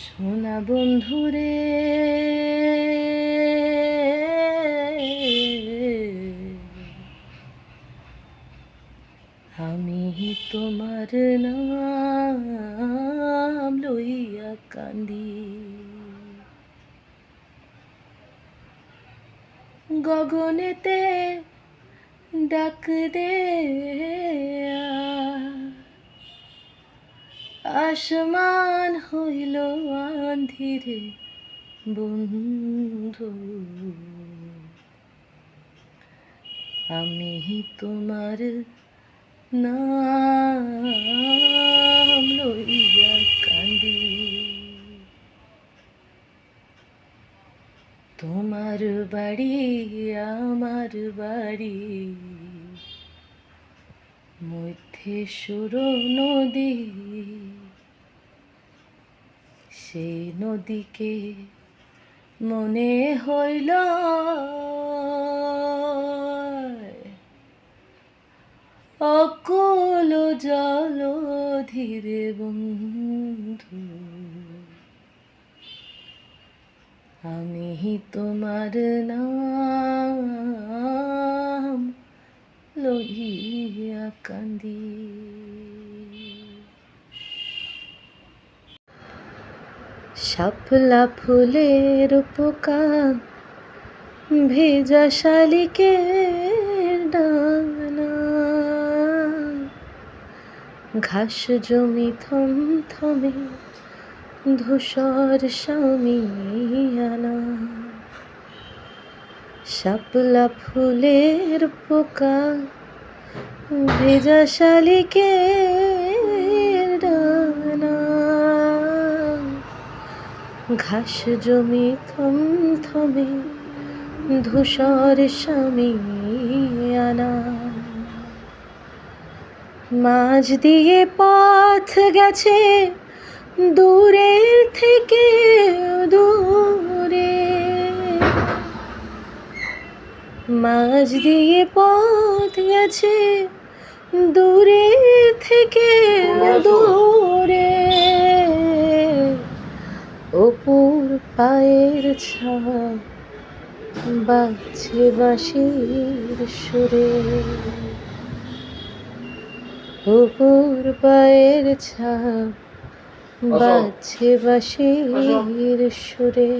সোনা বন্ধুরে আমি তোমার নাম লইয়া কান্দি। গগনেতে ডাক দে আসমান হইল আন্ধিরে বন্ধু। আমি তোমার নাম লইয়া কান্দি। তোমার বাড়ি, আমার বাড়ি। মধ্যে সুর নদী সেই নদীকে মনে হইল অকুল জল ধীরে বন্ধু। আমি তোমার নাম লইয়া কান্দি। শাপলা ফুলের পোকা ভেজা শালিকের ডানা। ঘাস জমি থম থমে ধূসর সামিয়ানা শাপলা ফুলের পোকা ভেজা শালিকের ঘাস জমি থম থমে ধূসর সামিয়ানা মাঝ দিয়ে পথ গেছে দূরের থেকে দূরে। মাঝ দিয়ে পথ গেছে দূরে থেকে দূরে। পায়ের ছাওয়া বাজছে বাঁশির সুরে। অপুর পায়ের ছাওয়া বাজছে বাঁশির সুরে।